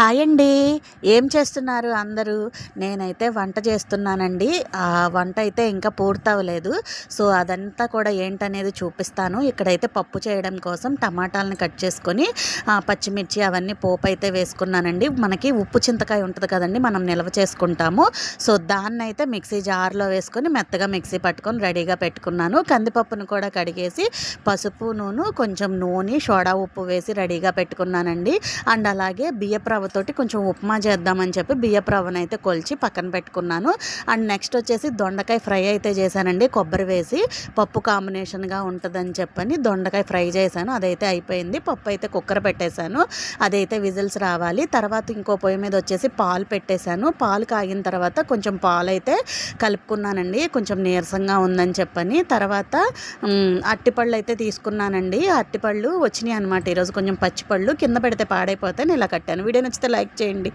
Hi అండి ఏం చేస్తున్నారు అందరూ? నేనైతే వంట చేస్తున్నానండి. ఆ వంట అయితే ఇంకా పూర్తవలేదు. సో అదంతా కూడా ఏంటనేది చూపిస్తాను. ఇక్కడైతే పప్పు చేయడం కోసం టమాటాలను కట్ చేసుకొని పచ్చిమిర్చి అవన్నీ పోపు అయితే వేసుకున్నానండి. మనకి ఉప్పు చింతకాయ ఉంటుంది కదండి మనం నిల్వ చేసుకుంటాము. సో దాన్ని అయితే మిక్సీ జార్లో వేసుకొని మెత్తగా మిక్సీ పట్టుకొని రెడీగా పెట్టుకున్నాను. కందిపప్పును కూడా కడిగేసి పసుపు నూనె కొంచెం నూనె సోడా ఉప్పు వేసి రెడీగా పెట్టుకున్నానండి. అండ్ అలాగే బియ్యపు రవ్వతోటి కొంచెం ఉప్మా చేద్దామని చెప్పి బియ్యపు రవ్వను అయితే కొలిచి పక్కన పెట్టుకున్నాను. అండ్ నెక్స్ట్ వచ్చేసి దొండకాయ ఫ్రై అయితే చేశానండి. కొబ్బరి వేసి పప్పు కాంబినేషన్గా ఉంటుందని చెప్పని దొండకాయ ఫ్రై చేశాను. అదైతే అయిపోయింది. పప్పు అయితే కుక్కర్ పెట్టేశాను. అదైతే విజిల్స్ రావాలి. తర్వాత ఇంకో పొయ్యి మీద వచ్చేసి పాలు పెట్టేశాను. పాలు కాగిన తర్వాత కొంచెం పాలు అయితే కలుపుకున్నానండి. కొంచెం నీరసంగా ఉందని చెప్పని. తర్వాత అట్టిపళ్ళు అయితే తీసుకున్నానండి. అట్టిపళ్ళు వచ్చినాయి అనమాట ఈరోజు కొంచెం పచ్చిపళ్ళు కింద పెడితే పాడైపోతే నేను ఇలా కట్టాను. వీడియో నచ్చితే లైక్ చేయండి.